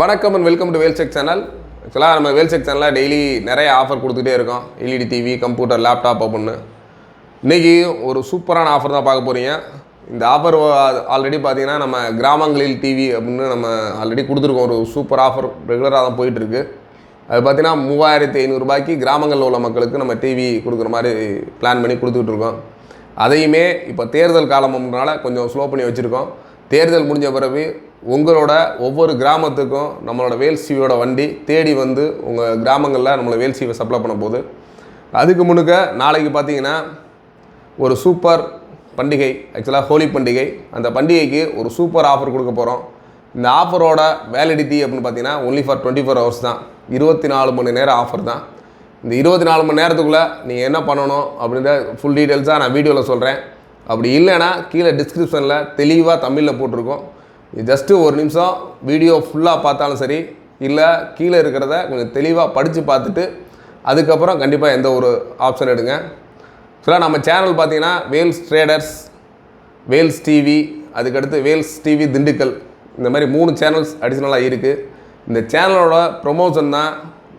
வணக்கம் and welcome to வேல்செக் channel ஆக்சுவலாக நம்ம வேல்செக் சேனலில் டெய்லி நிறைய ஆஃபர் கொடுத்துட்டே இருக்கோம். எல்இடி டிவி கம்ப்யூட்டர் லேப்டாப் அப்படின்னு இன்றைக்கி ஒரு சூப்பரான ஆஃபர் தான் பார்க்க போகிறீங்க இந்த ஆஃபர் ஆல்ரெடி பார்த்தீங்கன்னா நம்ம கிராமங்களில் டிவி அப்படின்னு நம்ம ஆல்ரெடி கொடுத்துருக்கோம். ஒரு சூப்பர் ஆஃபர் ரெகுலராக தான் போயிட்டுருக்கு. அது பார்த்தீங்கன்னா மூவாயிரத்தி ஐநூறுரூபாய்க்கு கிராமங்களில் உள்ள மக்களுக்கு நம்ம டிவி கொடுக்குற மாதிரி பிளான் பண்ணி கொடுத்துட்ருக்கோம் அதையுமே இப்போ தேர்தல் காலம்னால கொஞ்சம் ஸ்லோ பண்ணி வச்சுருக்கோம். தேர்தல் முடிஞ்ச பிறகு உங்களோட ஒவ்வொரு கிராமத்துக்கும் நம்மளோட வேல்சிவியோட வண்டி தேடி வந்து உங்கள் கிராமங்களில் நம்மளை வேல்சிவை சப்ளை பண்ண போகுது. அதுக்கு முன்னுக்க நாளைக்கு பார்த்தீங்கன்னா ஒரு சூப்பர் பண்டிகை ஆக்சுவலாக ஹோலி பண்டிகை. அந்த பண்டிகைக்கு ஒரு சூப்பர் ஆஃபர் கொடுக்க போகிறோம் இந்த ஆஃபரோட வேலிடிட்டி அப்படின்னு பார்த்தீங்கன்னா only for twenty four hours தான். இருபத்தி நாலு மணி நேரம் ஆஃபர் தான். இந்த இருபத்தி நாலு மணி நேரத்துக்குள்ளே நீங்கள் என்ன பண்ணணும் அப்படின்ற ஃபுல் டீட்டெயில்ஸாக நான் வீடியோவில் சொல்கிறேன் அப்படி இல்லைன்னா கீழே டிஸ்கிரிப்ஷனில் தெளிவாக தமிழில் போட்டிருக்கோம். இது ஜஸ்ட்டு ஒரு நிமிஷம். வீடியோ ஃபுல்லாக பார்த்தாலும் சரி இல்லை கீழே இருக்கிறத கொஞ்சம் தெளிவாக படித்து பார்த்துட்டு அதுக்கப்புறம் கண்டிப்பாக எந்த ஒரு ஆப்ஷன் எடுங்க. ஆக்சுவலாக நம்ம சேனல் பார்த்தீங்கன்னா வேல்ஸ் ட்ரேடர்ஸ் வேல்ஸ் டிவி அதுக்கடுத்து வேல்ஸ் டிவி திண்டுக்கல் இந்த மாதிரி மூணு சேனல்ஸ் அடிஷ்னலாக இருக்குது இந்த சேனலோட ப்ரொமோஷன் தான்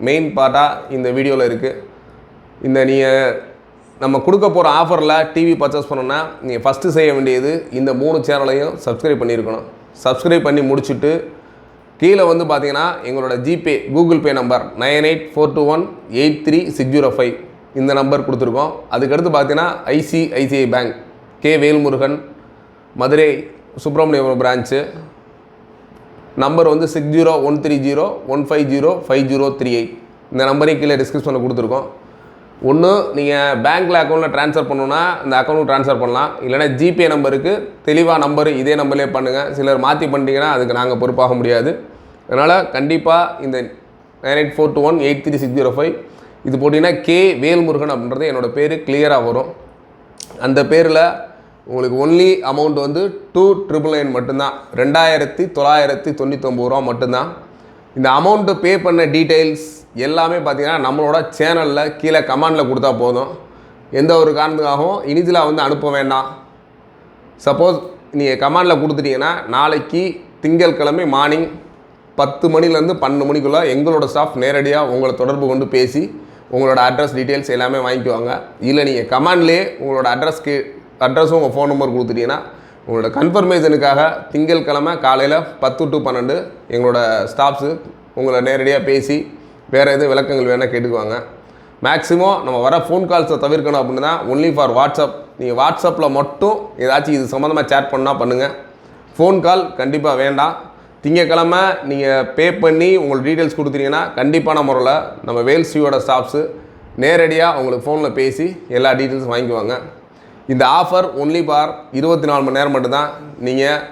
மெயின் பார்ட்டாக இந்த வீடியோவில் இருக்குது இந்த நீங்கள் நம்ம கொடுக்க போகிற ஆஃபரில் டிவி பர்ச்சேஸ் பண்ணோன்னா நீங்கள் ஃபஸ்ட்டு செய்ய வேண்டியது இந்த மூணு சேனலையும் சப்ஸ்கிரைப் பண்ணியிருக்கணும். சப்ஸ்கிரைப் பண்ணி முடிச்சுட்டு கீழே வந்து பார்த்தீங்கன்னா எங்களோட GPay Google pay number nine eight four two one eight three six zero five இந்த நம்பர் கொடுத்துருக்கோம். அதுக்கடுத்து பார்த்தீங்கன்னா ICICI bank K Velmurugan Madurai Subramaniapuram branch. Number வந்து six zero one three zero one five zero five zero three eight. இந்த நம்பரையும் கீழே டிஸ்கிரிப்ஷனில் கொடுத்துருக்கோம். ஒன்று நீங்கள் பேங்க்கில் அக்கௌண்ட்டில் ட்ரான்ஸ்ஃபர் பண்ணணுன்னா இந்த அக்கௌண்ட்டுக்கு ட்ரான்ஸ்ஃபர் பண்ணலாம். இல்லைனா ஜிபே நம்பருக்கு தெளிவாக நம்பர் இதே நம்பர்லேயே பண்ணுங்கள் சிலர் மாற்றி பண்ணிட்டீங்கன்னா அதுக்கு நாங்கள் பொறுப்பாக முடியாது. அதனால் கண்டிப்பாக இந்த nine eight four two one eight three six zero five இது போட்டிங்கன்னா கே வேல்முருகன் அப்படின்றது என்னோடய பேர் கிளியராக வரும். அந்த பேரில் உங்களுக்கு ஒன்லி அமௌண்ட் வந்து டூ ட்ரிபிள் நைன் மட்டும்தான். ரெண்டாயிரத்தி தொள்ளாயிரத்தி தொண்ணூற்றொம்பது ரூபா மட்டும்தான். இந்த அமௌண்ட்டு பே பண்ண டீட்டெயில்ஸ் எல்லாமே பார்த்தீங்கன்னா நம்மளோட சேனலில் கீழே கமெண்டில் கொடுத்தா போதும். எந்த ஒரு காரணத்துக்காகவும் இனிஷியலாக வந்து அனுப்ப வேண்டாம். சப்போஸ் நீங்கள் கமெண்டில் கொடுத்துட்டீங்கன்னா நாளைக்கு திங்கள் கிழமை மார்னிங் பத்து மணிலேருந்து பன்னெண்டு மணிக்குள்ளே எங்களோட ஸ்டாஃப் நேரடியாக உங்களை தொடர்பு கொண்டு பேசி உங்களோட அட்ரஸ் டீட்டெயில்ஸ் எல்லாமே வாங்கிக்குவாங்க. இல்லை நீங்கள் கமெண்ட்லேயே உங்களோட அட்ரஸ்க்கு அட்ரஸும் உங்கள் ஃபோன் நம்பர் கொடுத்துட்டீங்கன்னா உங்களோட கன்ஃபர்மேஷனுக்காக திங்கட்கிழமை காலையில் பத்து டு பன்னெண்டு எங்களோட ஸ்டாஃப்ஸு உங்களை நேரடியாக பேசி வேறு எதுவும் விளக்கங்கள் வேணால் கேட்டுக்குவாங்க. மேக்ஸிமம் நம்ம வர ஃபோன் கால்ஸை தவிர்க்கணும் அப்படின்னு தான் ஒன்லி ஃபார் வாட்ஸ்அப் நீங்கள் வாட்ஸ்அப்பில் மட்டும் ஏதாச்சும் இது சம்மந்தமாக சேட் பண்ணால் பண்ணுங்கள் ஃபோன் கால் கண்டிப்பாக வேண்டாம். திங்கக்கிழமை நீங்கள் பே பண்ணி உங்களுக்கு டீட்டெயில்ஸ் கொடுத்தீங்கன்னா கண்டிப்பான முறையில் நம்ம வேல்சியோட ஸ்டாஃப்ஸு நேரடியாக உங்களுக்கு ஃபோனில் பேசி எல்லா டீட்டெயில்ஸும் வாங்கிக்குவாங்க. இந்த ஆஃபர் ஒன்லி பார் இருபத்தி நாலு மணி நேரம் மட்டும்தான். நீங்கள்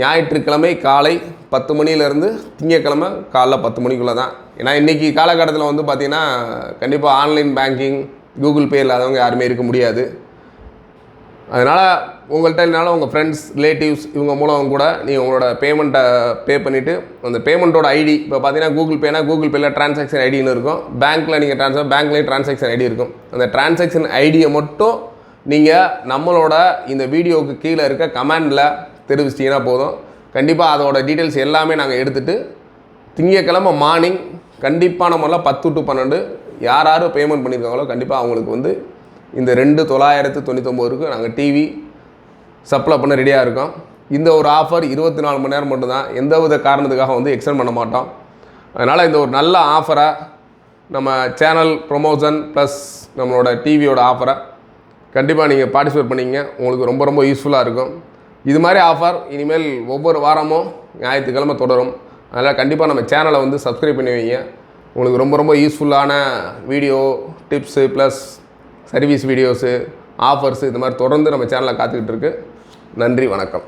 ஞாயிற்றுக்கிழமை காலை பத்து மணிலேருந்து திங்கக்கிழமை காலைல பத்து மணிக்குள்ளே தான் ஏன்னா இன்றைக்கி காலகட்டத்தில் வந்து பார்த்திங்கன்னா கண்டிப்பாக ஆன்லைன் பேங்கிங் கூகுள் பே இல்லாதவங்க யாருமே இருக்க முடியாது. அதனால் உங்கள்கிட்ட இல்லைனாலும் உங்கள் ஃப்ரெண்ட்ஸ் ரிலேட்டிவ்ஸ் இவங்க மூலம் கூட நீங்கள் உங்களோட பேமெண்ட்டை பே பண்ணிவிட்டு அந்த பேமெண்ட்டோட ஐடி இப்போ பார்த்தீங்கன்னா கூகுள் பேனா கூகுள் பேயில் ட்ரான்சாக்ஷன் ஐடின்னு இருக்கும். பேங்க்கில் நீங்கள் ட்ரான்ஸ்ஃபர் பேங்க்லேயும் ட்ரான்சாக்ஷன் ஐடி இருக்கும். அந்த ட்ரான்சாக்ஷன் ஐடியை மட்டும் நீங்கள் நம்மளோட இந்த வீடியோவுக்கு கீழே இருக்க கமெண்டில் தெரிவிச்சிட்டிங்கன்னா போதும். கண்டிப்பாக அதோட டீட்டெயில்ஸ் எல்லாமே நாங்கள் எடுத்துகிட்டு திங்கக்கிழமை மார்னிங் கண்டிப்பான முறையில் பத்து டு பன்னெண்டு யார் யார் பேமெண்ட் பண்ணியிருக்காங்களோ கண்டிப்பாக அவங்களுக்கு வந்து இந்த ரெண்டு தொள்ளாயிரத்து தொண்ணூத்தொம்போதுக்கு நாங்கள் டிவி சப்ளை பண்ண ரெடியாக இருக்கோம். இந்த ஒரு ஆஃபர் இருபத்தி நாலு மணி நேரம் மட்டும்தான். எந்த வித காரணத்துக்காக வந்து எக்ஸ்டெண்ட் பண்ண மாட்டோம். அதனால் இந்த ஒரு நல்ல ஆஃபரை நம்ம சேனல் ப்ரொமோஷன் ப்ளஸ் நம்மளோட டிவியோட ஆஃபரை கண்டிப்பாக நீங்கள் பார்ட்டிசிபேட் பண்ணிங்க உங்களுக்கு ரொம்ப ரொம்ப யூஸ்ஃபுல்லாக இருக்கும். இது மாதிரி ஆஃபர் இனிமேல் ஒவ்வொரு வாரமும் ஞாயிற்றுக்கிழமை தொடரும். அதனால் கண்டிப்பாக நம்ம சேனலை வந்து சப்ஸ்கிரைப் பண்ணி வைங்க. உங்களுக்கு ரொம்ப ரொம்ப யூஸ்ஃபுல்லான video tips plus service videos offers இது மாதிரி தொடர்ந்து நம்ம சேனலில் காத்துக்கிட்டு இருக்கு. நன்றி வணக்கம்.